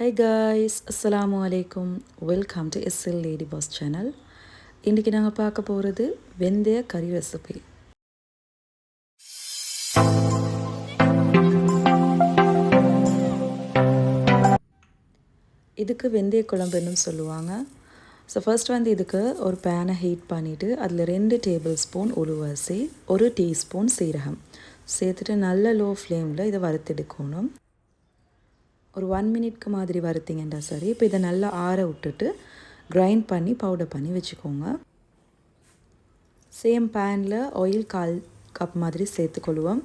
High guys அஸ்லாம் அலைக்கும் welcome to SL lady boss channel இன்றைக்கி நாங்கள் பார்க்க போகிறது வெந்தய கறி ரெசிபி இதுக்கு வெந்தய குழம்புன்னு சொல்லுவாங்க. ஸோ ஃபர்ஸ்ட் வந்து இதுக்கு ஒரு பேனை ஹீட் பண்ணிவிட்டு அதில் ரெண்டு டேபிள் ஸ்பூன் உளுவரிசி ஒரு டீஸ்பூன் சீரகம். சேர்த்துட்டு நல்ல லோ ஃப்ளேமில் இதை வறுத்தெடுக்கணும் ஒரு ஒன் மினிட்க்கு மாதிரி வறுத்தீங்கன்னா சரி இப்போ இதை நல்லா ஆற விட்டுட்டு கிரைண்ட் பண்ணி பவுடர் பண்ணி வச்சுக்கோங்க. சேம் பேனில் ஆயில் கால் கப் மாதிரி சேர்த்துக்கொள்வோம்.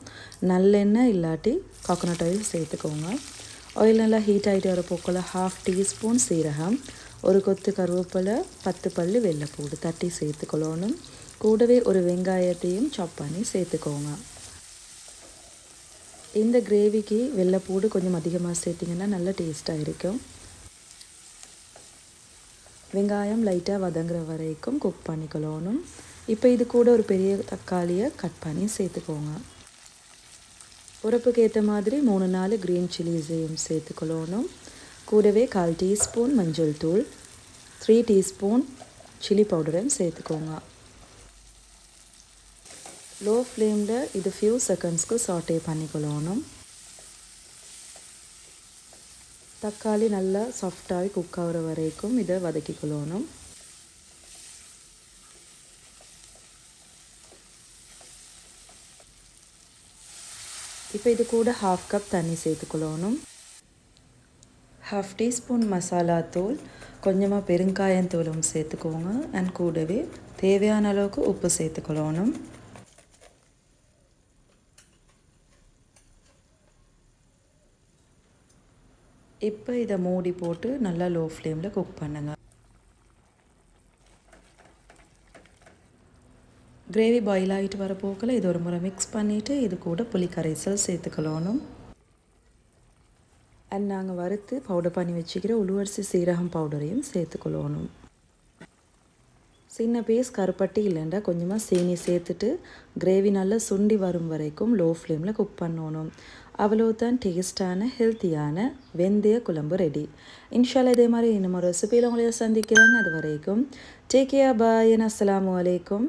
நல்லெண்ணெய் இல்லாட்டி கோகோனட் ஆயில் சேர்த்துக்கோங்க. ஆயில் நல்லா ஹீட் ஆகிட்டு வர போக்கில் ஹாஃப் டீஸ்பூன் சீரகம் ஒரு கொத்து கருவேப்பிலை பத்து பல் வெள்ளைப்பூடு தட்டி சேர்த்துக்கொள்ளணும். கூடவே ஒரு வெங்காயத்தையும் சாப் பண்ணி சேர்த்துக்கோங்க. இந்த கிரேவிக்கு வெள்ளைப்பூடு கொஞ்சம் அதிகமாக சேர்த்திங்கன்னா நல்ல டேஸ்ட்டாக இருக்கும். வெங்காயம் லைட்டாக வதங்குற வரைக்கும் குக் பண்ணிக்கொள்ளணும். இப்போ இது கூட ஒரு பெரிய தக்காளியை கட் பண்ணி சேர்த்துக்கோங்க. உரப்புக்கு ஏற்ற மாதிரி மூணு நாலு க்ரீன் சில்லிஸையும் சேர்த்துக்கொள்ளணும். கூடவே கால் டீஸ்பூன் மஞ்சள் தூள் த்ரீ டீஸ்பூன் சில்லி பவுடரையும் சேர்த்துக்கோங்க. லோ ஃப்ளேமில் இது ஃபியூ செகண்ட்ஸ்க்கு சாட்டே பண்ணிக்கொள்ளணும். தக்காளி நல்லா சாஃப்டாகி குக் ஆகிற வரைக்கும் இதை வதக்கிக்கொள்ளணும். இப்போ இது கூட ஹாஃப் கப் தண்ணி சேர்த்துக்கொள்ளணும். ஹாஃப் டீஸ்பூன் மசாலா தூள் கொஞ்சமாக பெருங்காயத்தூளும் சேர்த்துக்கோங்க. அண்ட் கூடவே தேவையான அளவுக்கு உப்பு சேர்த்துக்கொள்ளணும். இப்போ இதை மூடி போட்டு நல்லா லோ ஃப்ளேமில் குக் பண்ணுங்கள் கிரேவி பாயில் ஆகிட்டு வர போக்கில் இது ஒரு முறை மிக்ஸ் பண்ணிவிட்டு இது கூட புளி கரைசல் சேர்த்துக்கொள்ளணும் அண்ட் நாங்கள் வறுத்து பவுடர் பண்ணி வச்சுக்கிற உளுவரிசி சீரகம் பவுடரையும் சேர்த்துக்கொள்ளணும் சின்ன பீஸ் கருப்பட்டி இல்லைண்டா கொஞ்சமாக சீனி சேர்த்துட்டு கிரேவி நல்லா சுண்டி வரும் வரைக்கும் லோ ஃப்ளேமில் குக் பண்ணணும். அவ்வளோ தான் டேஸ்டான ஹெல்த்தியான வெந்தய குழம்பு ரெடி இன்ஷால்லா இதே மாதிரி இன்னும் ரெசிபியில் உங்களை சந்திக்கிறேன். அது வரைக்கும் டேக் கேர் பாய் அஸ்லாம் வலைக்கும்